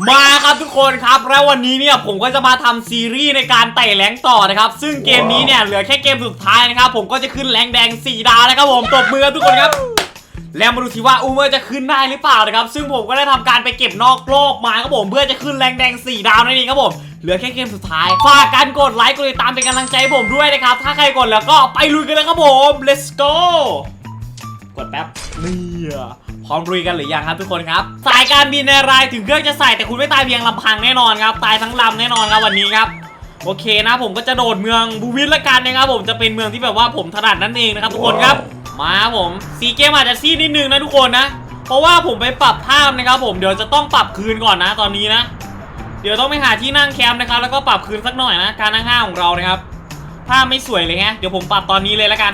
มาครับทุกคนครับแล้ววันนี้เนี่ยผมก็จะมาทำซีรีส์ในการไต่แรงต่อนะครับ ซึ่งเกมนี้เนี่ยเหลือแค่เกมสุดท้ายนะครับ ผมก็จะขึ้นแรงแดง 4 ดาวนะครับผมตบมือทุกคนครับ แล้วมาดูสิว่าอูเมอร์จะขึ้นได้หรือเปล่านะครับ ซึ่งผมก็ได้ทำการไปเก็บนอกโลกมาครับผมเพื่อจะขึ้นแรงแดง 4 ดาวนั่นเองครับผมเหลือแค่เกมสุดท้ายฝากการกดไลค์กดติดตามเป็นกำลังใจผมด้วยนะครับถ้าใครกดแล้วก็ไปลุยกันเลยครับผม let's go กดแป๊บนี่อะพร้อมลุยกันหรือยังครับทุกคนครับ สายการบินในรายถึงเครื่องจะใส่แต่คุณไม่ตายเพียงลำพังแน่นอนครับตายทั้งลำแน่นอนครับวันนี้ครับโอเคนะผมก็จะโดดเมืองบูวินละกันนะครับผมจะเป็นเมืองที่แบบว่าผมถนัดนั่นเองนะครับทุกคนครับมาครับผมสีเกมอาจจะซีดนิดนึงนะทุกคนนะ เพราะว่าผมไปปรับภาพนะครับ ผมเดี๋ยวจะต้องปรับคืนก่อนนะตอนนี้นะ เดี๋ยวต้องไปหาที่นั่งแคมป์นะครับ แล้วก็ปรับคืนสักหน่อยนะ การนั่งห้างของเรานะครับภาพไม่สวยเลยฮะเดี๋ยวผมปรับตอนนี้เลยละกัน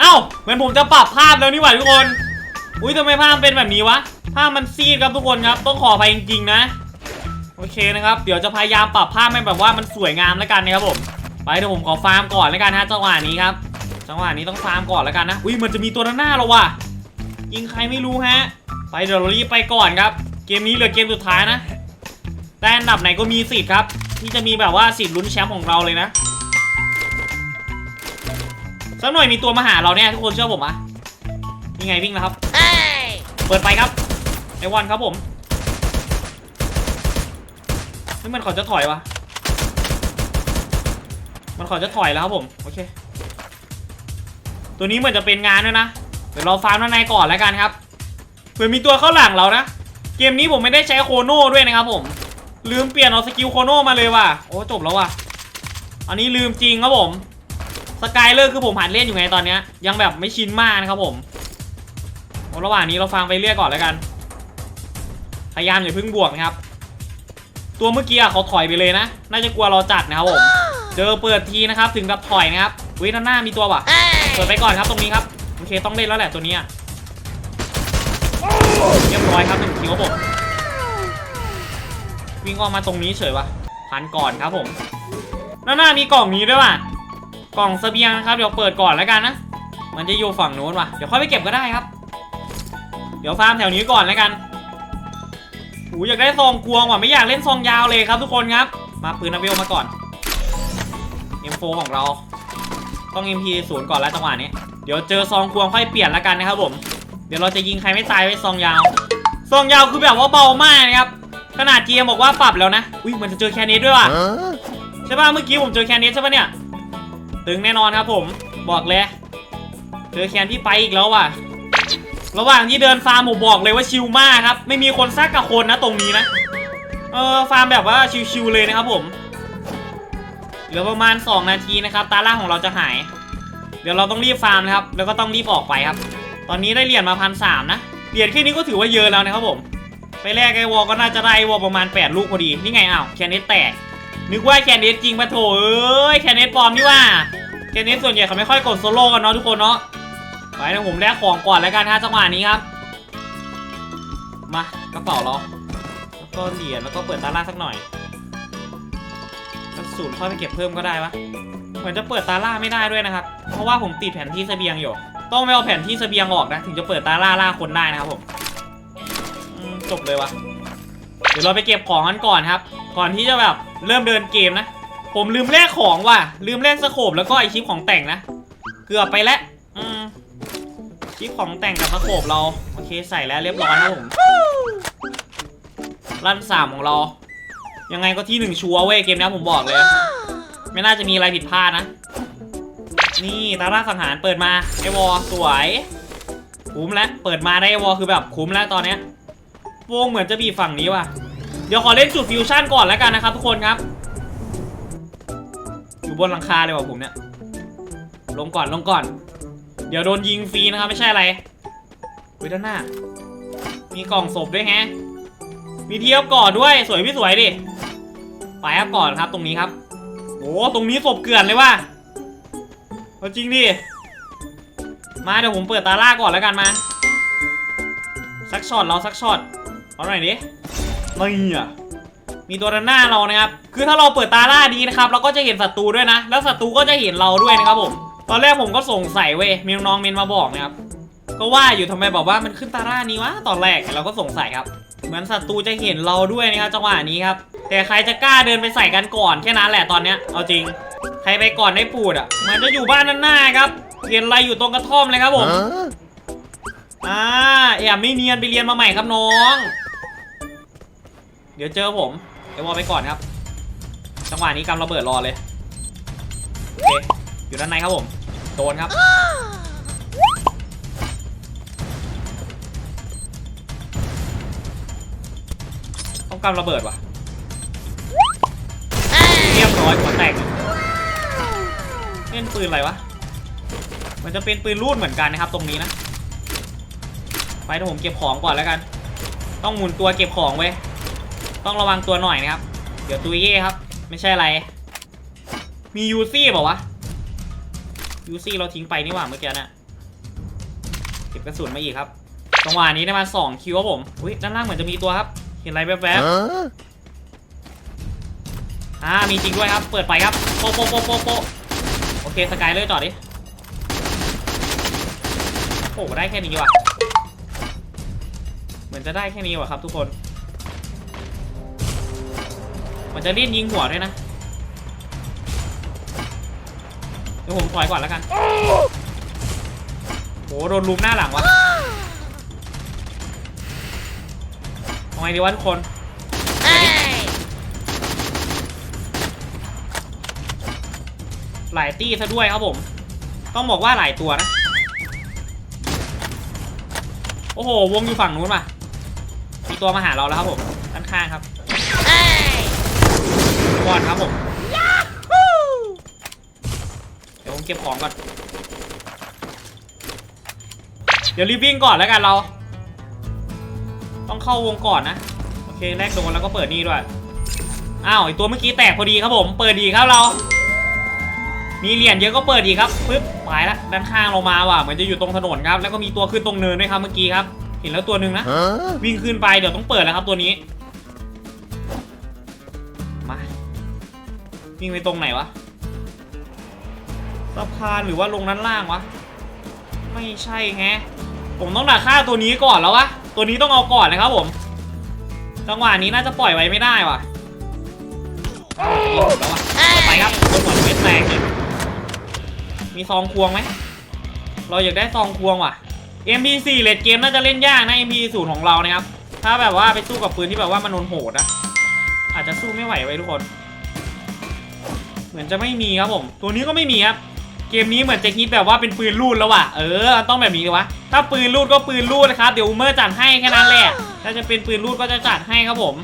เอ้าเหมือนผมจะปรับภาพแล้วนี่หว่าทุกคน อุ้ยทำไมภาพเป็นแบบนี้วะ ภาพมันซีดครับทุกคนครับ ต้องขออภัยจริงๆนะ โอเคนะครับ เดี๋ยวจะพยายามปรับภาพให้แบบว่ามันสวยงามแล้วกันนะครับผม ไปเดี๋ยวผมขอฟาร์มก่อนแล้วกันฮะจังหวะนี้ครับ จังหวะนี้ต้องฟาร์มก่อนแล้วกันนะ อุ้ยมันจะมีตัวหน้าเราว่ะ ยิงใครไม่รู้ฮะ ไปเดี๋ยวเรารีบไปก่อนครับ เกมนี้เหลือเกมสุดท้ายนะได้อันดับไหนก็มีสิทธิ์ครับ ที่จะมีแบบว่าสิทธิ์ลุ้นแชมป์ของเราเลยนะ สักหน่อยมีตัวมาหาเราเนี่ยทุกคนเชื่อผมอะนี่ไงวิ่งแล้วครับเปิดไฟครับไอวันครับผมนี่มันขอจะถอยวะมันขอจะถอยแล้วครับผม โอเค ตัวนี้เหมือนจะเป็นงานด้วยนะ เดี๋ยวเราฟาร์มด้านในก่อนแล้วกันครับเผื่อมีตัวเข้าหลังเรานะ เกมนี้ผมไม่ได้ใช้โคโน่ด้วยนะครับผม ลืมเปลี่ยนเอาสกิลโคโน่มาเลยว่ะ โอ้จบแล้วว่ะ อันนี้ลืมจริงครับผม สกายเลอร์คือผมหัดเล่นอยู่ไงตอนเนี้ยยังแบบไม่ชินมากนะครับผมระหว่างนี้เราฟังไปเรื่อยก่อนแล้วกัน พยายามอย่าเพิ่งบวกนะครับ ตัวเมื่อกี้เขาถอยไปเลยนะ น่าจะกลัวเราจัดนะครับผม เจอเปิดทีนะครับ ถึงกับถอยนะครับวิด้านหน้ามีตัวว่ะเปิดไปก่อนครับตรงนี้ครับ โอเคต้องเล่นแล้วแหละตัวนี้เรียบร้อยครับหนึ่งคิวผมวิ่งออกมาตรงนี้เฉยวะพันก่อนครับผมด้าหน้ามีกล่องนี้ด้วยว่ะ กล่องเสบียงนะครับเดี๋ยวเปิดก่อนแล้วกันนะ มันจะอยู่ฝั่งนู้นว่ะเดี๋ยวค่อยไปเก็บก็ได้ครับ เดี๋ยวฟาร์มแถวนี้ก่อนแล้วกันหูอยากได้ซองกวงว่ะไม่อยากเล่นซองยาวเลยครับทุกคนครับ มาปืนนาเวลมาก่อน M4 ของเรา ต้อง MP ศูนย์ก่อนแล้วจังหวะนี้ เดี๋ยวเจอซองควงค่อยเปลี่ยนแล้วกันนะครับผม เดี๋ยวเราจะยิงใครไม่ตายไว้ซองยาว ซองยาวคือแบบว่าเบามากนะครับ ขนาด GM บอกว่าปรับแล้วนะ อุ้ยมันจะเจอแคเนสด้วยว่ะ ใช่ป่ะเมื่อกี้ผมเจอแคนเนสใช่ป่ะเนี่ย ตึงแน่นอนครับผม บอกเลยเจอแคนพี่ไปอีกแล้วว่ะ ระหว่างที่เดินฟาร์มผมบอกเลยว่าชิลมากครับ ไม่มีคนซักกับคนนะตรงนี้นะ เออฟาร์มแบบว่าชิลๆเลยนะครับผมเหลือประมาณ 2 นาทีนะครับ ตาล่างของเราจะหาย เดี๋ยวเราต้องรีบฟาร์มนะครับ แล้วก็ต้องรีบออกไปครับ ตอนนี้ได้เหรียญมาพันสามนะ เหรียญแค่นี้ก็ถือว่าเยอะแล้วนะครับผม ไปแลกไอวอลก็น่าจะได้วอลประมาณ 8 ลูกพอดี นี่ไงอ้าวแคนเนสแตก นึกว่าแคนเนสจริงปะโถเอ้ยแคนเนสปลอมนี่ว่าแคนเนสส่วนใหญ่เขาไม่ค่อยกดโซโล่กันเนาะทุกคนเนาะไปนะผมแลกของก่อนแล้วกันฮะจังหวะนี้ครับ มากระเป๋าเราแล้วก็เหรียญแล้วก็เปิดตาล่าสักหน่อยกระสุนค่อยไปเก็บเพิ่มก็ได้ปะเหมือนจะเปิดตาล่าไม่ได้ด้วยนะครับ เพราะว่าผมติดแผนที่เสบียงอยู่ ต้องไปเอาแผนที่เสบียงออกนะ ถึงจะเปิดตาล่าล่าคนได้นะครับผมจบเลยวะเดี๋ยวเราไปเก็บของกันก่อนครับ ก่อนที่จะแบบ เริ่มเดินเกมนะ ผมลืมแลกของว่ะ ลืมแลกสโคปแล้วก็ไอชิปของแต่งนะ เกือบไปแล้วอืมชิปของแต่งกับสโคปเรา โอเคใส่แล้วเรียบร้อยครับผมลั่นสามของเรา ยังไงก็ที่หนึ่งชัวเว้ยเกมนี้ผมบอกเลย ไม่น่าจะมีอะไรผิดพลาดนะ นี่ตาล่าสังหารเปิดมาไอวอสวยคุ้มแล้วเปิดมาได้ไอวอคือแบบคุ้มแล้วตอนเนี้ยวงเหมือนจะบีบฝั่งนี้ว่ะ ดี๋ยวขอเล่นจุดฟิวชั่นก่อนแล้วกันนะครับทุกคนครับ อยู่บนหลังคาเลยว่ะผมเนี่ย ลงก่อนลงก่อน เดี๋ยวโดนยิงฟรีนะครับไม่ใช่อะไรเว้ยด้านหน้า มีกล่องศพด้วยแฮะ มีเทียบก่อนด้วยสวยพี่สวยดิ ไปครับก่อนครับตรงนี้ครับ โอ้ตรงนี้ศพเกลื่อนเลยว่ะเอาจริงดิ มาเดี๋ยวผมเปิดตาล่าก่อนแล้วกันมา สักช็อตเราสักช็อตเอาหน่อยดิ นี่อะมีตัวด้านหน้าเรานะครับ คือถ้าเราเปิดตาล่าดีนะครับ เราก็จะเห็นศัตรูด้วยนะ แล้วศัตรูก็จะเห็นเราด้วยนะครับผม ตอนแรกผมก็สงสัยเว้ย มีน้องๆเมนมาบอกนะครับ ก็ว่าอยู่ทำไมบอกว่ามันขึ้นตาล่านี้วะ ตอนแรกเราก็สงสัยครับ เหมือนศัตรูจะเห็นเราด้วยนะครับจังหวะนี้ครับ แต่ใครจะกล้าเดินไปใส่กันก่อนแค่นั้นแหละตอนเนี้ย เอาจริง ใครไปก่อนได้ปูดอะ มันจะอยู่บ้านด้านหน้าครับเรียนอะไรอยู่ตรงกระท่อมเลยครับผม อ่าแอบไม่เนียนไปเรียนมาใหม่ครับน้อง เดี๋ยวเจอผมเดี๋ยวอลไปก่อนครับ จังหวะนี้กำระเบิดรอเลยโอเคอยู่ด้านในครับผมโดนครับต้องกำระเบิดว่ะเรียบร้อยหัวแตกเล่นปืนอะไรวะมันจะเป็นปืนรูดเหมือนกันนะครับตรงนี้นะไปเดี๋ยวผมเก็บของก่อนแล้วกัน ต้องหมุนตัวเก็บของไว้ย ต้องระวังตัวหน่อยนะครับ เดี๋ยวตุยเย่ครับ ไม่ใช่อะไร มียูซี่เปล่าวะยูซี่เราทิ้งไปนี่หว่าเมื่อกี้น่ะเก็บกระสุนมาอีกครับจังหวะนี้ได้มาสองคิวครับผมอุ้ยด้านล่างเหมือนจะมีตัวครับ เห็นอะไรแวบๆอ่ามีจริงด้วยครับ เปิดไฟครับโปะโปะโปะโปะโปะโอเคสกายเลยจอดดิโอ้ได้แค่นี้ว่ะ เหมือนจะได้แค่นี้ว่ะครับทุกคน มันจะเล่นยิงหัวด้วยนะเดี๋ยวผมถอยก่อนแล้วกันโหโดนลุมหน้าหลังวะเอาไงดีวะทุกคนหลายตี้ซะด้วยครับผม ต้องบอกว่าหลายตัวนะ โอ้โห วงอยู่ฝั่งนู้นว่ะมีตัวมาหาเราแล้วครับผมด้านข้างครับ บอลครับผมเดี๋ยวผมเก็บของก่อน เดี๋ยวรีบวิ่งก่อนแล้วกันเรา ต้องเข้าวงก่อนนะ โอเคแรกโดนแล้วก็เปิดนี่ด้วย อ้าวไอตัวเมื่อกี้แตกพอดีครับผม เปิดดีครับเรา มีเหรียญเยอะก็เปิดดีครับปึ๊บไปละด้านข้างเรามาว่ะเหมือนจะอยู่ตรงถนนครับ แล้วก็มีตัวขึ้นตรงเนินด้วยครับเมื่อกี้ครับ เห็นแล้วตัวหนึ่งนะ วิ่งขึ้นไปเดี๋ยวต้องเปิดแล้วครับตัวนี้ วิ่งไปตรงไหนวะสะพานหรือว่าลงด้านล่างวะ ไม่ใช่แฮะ ผมต้องดักฆ่าตัวนี้ก่อนแล้ววะ ตัวนี้ต้องเอาก่อนนะครับผม จังหวะนี้น่าจะปล่อยไว้ไม่ได้วะไปครับตัวหัวเม็ดแตกมีซองควงไหม เราอยากได้ซองควงว่ะ MP4 เลดเกมน่าจะเล่นยากนะ MP0 ของเรานะครับ ถ้าแบบว่าไปสู้กับปืนที่แบบว่ามันโหดนะ อาจจะสู้ไม่ไหวไว้ทุกคน เหมือนจะไม่มีครับผม ตัวนี้ก็ไม่มีครับ เกมนี้เหมือนจะฮิตแบบว่าเป็นปืนรูดแล้วว่ะ เออ ต้องแบบนี้ดีวะ ถ้าปืนรูดก็ปืนรูดนะครับ เดี๋ยวอูเมอร์จัดให้แค่นั้นแหละ ถ้าจะเป็นปืนรูดก็จะจัดให้ครับผม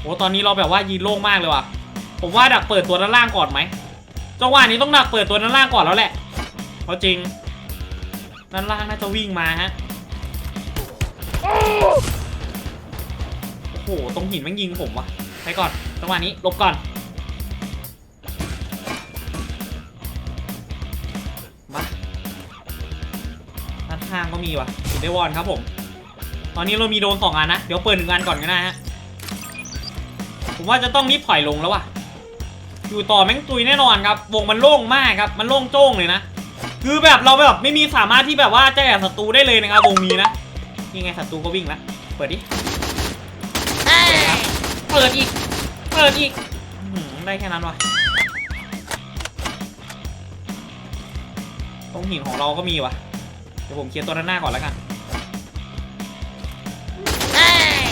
โอ้ตอนนี้เราแบบว่ายีโล่งมากเลยว่ะ ผมว่าดักเปิดตัวด้านล่างก่อนไหมจังหวะนี้ต้องดักเปิดตัวด้านล่างก่อนแล้วแหละเพราะจริง ด้านล่างน่าจะวิ่งมาฮะ โอ้โห ตรงหินมันยิงผมว่ะ ไปก่อน จังหวะนี้ลบก่อนานข้างก็มีว่ะติดได้วอนครับผม ตอนนี้เรามีโดนสองอันนะ เดี๋ยวเปิดหนึ่งอันก่อนก็ได้ฮะ ผมว่าจะต้องรีบถอยลงแล้วว่ะ อยู่ต่อแม่งตุยแน่นอนครับ วงมันโล่งมากครับ มันโล่งโจ้งเลยนะ คือแบบเราแบบไม่มีสามารถที่แบบว่าจะแอบศัตรูได้เลยนะครับวงนี้นะนี่ไงศัตรูก็วิ่งแล้วเปิดดิ เปิดอีก เปิดอีกอื้อหือได้แค่นั้นวะตรงหินของเราก็มีวะเดี๋ยวผมเคลียร์ตัวด้านหน้าก่อนแล้วกัน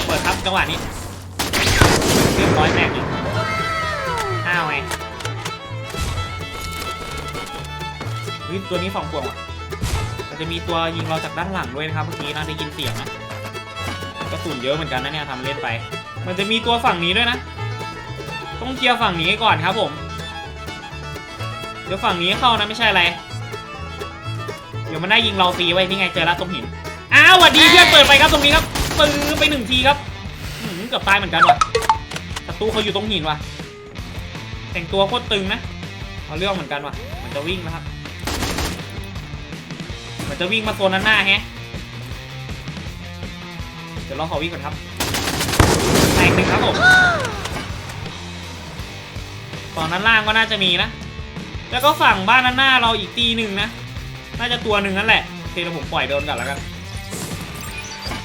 เปิดครับจังหวะนี้เรียบร้อยแตกอีกอ้าวไงวิตัวนี้สองพวงว่ะมันจะมีตัวยิงเราจากด้านหลังด้วยนะครับเมื่อกี้นะได้ยินเสียงนะกระสุนเยอะเหมือนกันนะเนี่ยทำเล่นไป มันจะมีตัวฝั่งนี้ด้วยนะ ต้องเคลียร์ฝั่งนี้ก่อนครับผม เดี๋ยวฝั่งนี้เข้านะไม่ใช่อะไรเดี๋ยวมันได้ยิงเราฟรีไว้ที่ไงเจอแล้วตรงหิน อ้าวสวัสดีเพื่อนเปิดไปครับตรงนี้ครับปึ้งไปหนึ่งทีครับหืมเกือบตายเหมือนกันว่ะศัตรูเขาอยู่ตรงหินว่ะ แต่งตัวโคตรตึงนะเอาเรื่องเหมือนกันว่ะเหมันจะวิ่งนะครับเหมันจะวิ่งมาโซนด้นหน้าแฮะเดี๋ยวเราขอวิ่งก่อนครับแตกหนึ่งครับผมฝั่งด้นล่างก็น่าจะมีนะ แล้วก็ฝั่งบ้านด้นหน้าเราอีกตีหนึ่งนะ น่าจะตัวหนึ่งนั่นแหละโอเคเดี๋ยวผมปล่อยโดนก่อนแล้วกัน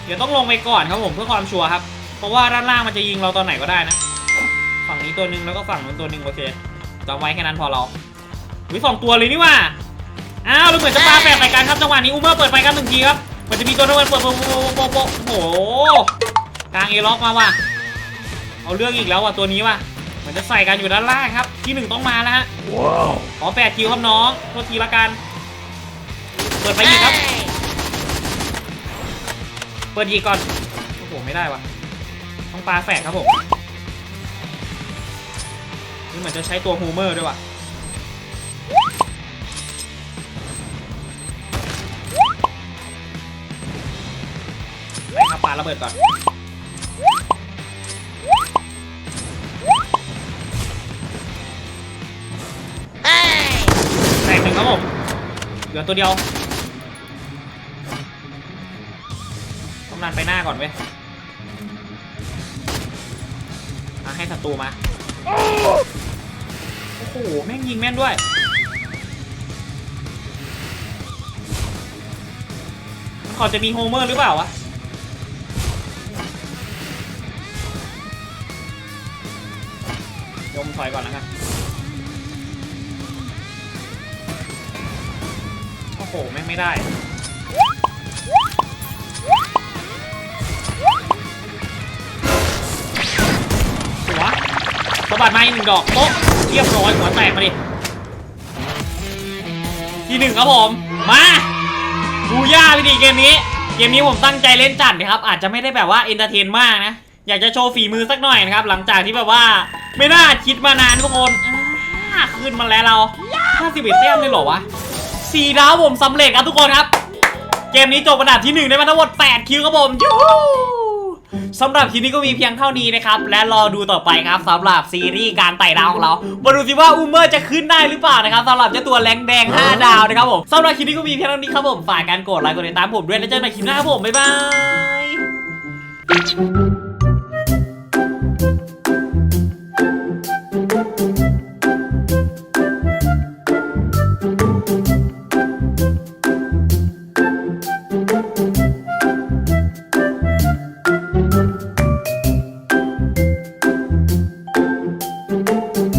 เดี๋ยวต้องลงไปก่อนครับผมเพื่อความชัวร์ครับ เพราะว่าด้านล่างมันจะยิงเราตอนไหนก็ได้นะ ฝั่งนี้ตัวหนึ่งแล้วก็ฝั่งนู้นตัวหนึ่งโอเคจำไว้แค่นั้นพอเราวิสองตัวเลยนี่ว่าอ้าวเราเหมือนจะปาแปดไปกันครับจังหวะนี้อูเมอร์เปิดไปกันหนึ่งทีครับมันจะมีตัวนึงมันเปิดโปะโปะโปะโปะโอ้โหกลางเอล็อกมาว่ะเอาเรื่องอีกแล้วว่ะตัวนี้ว่ะเหมือนจะใส่กันอยู่ด้านล่างครับ ที่หนึ่งต้องมาแล้วฮะขอแปดคิวครับน้องโทษทีละกัน เปิดไปอีกครับ เปิดอีกก่อน โอ้โห ไม่ได้วะต้องปลาแฝกครับผม นี่เหมือนจะใช้ตัวฮูเมอร์ด้วยวะไปครับปลาระเบิดก่อนแตกหนึ่งครับผม เหลือตัวเดียว ต้องนันไปหน้าก่อนเว้ยอะให้ศัตรูมา โอ้โห แม่งยิงแม่นด้วย มันขอจะมีโฮเมอร์หรือเปล่าวะ ยมถอยก่อนแล้วกันโอ้โห แม่งไม่ได้ สะบัดมาอีกหนึ่งดอกโป๊ะเรียบร้อยหัวแตกมาดิที่หนึ่งครับผมมาดูย่าไปดิเกมนี้ เกมนี้ผมตั้งใจเล่นจัดนะครับอาจจะไม่ได้แบบว่าเอนเตอร์เทนมากนะ อยากจะโชว์ฝีมือสักหน่อยนะครับ หลังจากที่แบบว่าไม่น่าคิดมานานทุกคนขึ้นมาแล้วเรา51แต้มเลยเหรอวะสี่ดาวผมสำเร็จครับทุกคนครับ เกมนี้จบอันดับที่หนึ่งได้มาทั้งหมด 8 คิวครับผมยู สำหรับคลิปนี้ก็มีเพียงเท่านี้นะครับ และรอดูต่อไปครับสำหรับซีรีส์การไต่ดาวของเรามาดูสิว่าอูเมอร์จะขึ้นได้หรือเปล่านะครับสำหรับเจ้าตัวแรงแดง 5 ดาวนะครับผมสำหรับคลิปนี้ก็มีเพียงเท่านี้ครับผมฝากการกดไลค์กดติดตามผมด้วยแล้วเจอกันใหม่คลิปหน้าครับผมบ๊ายบาย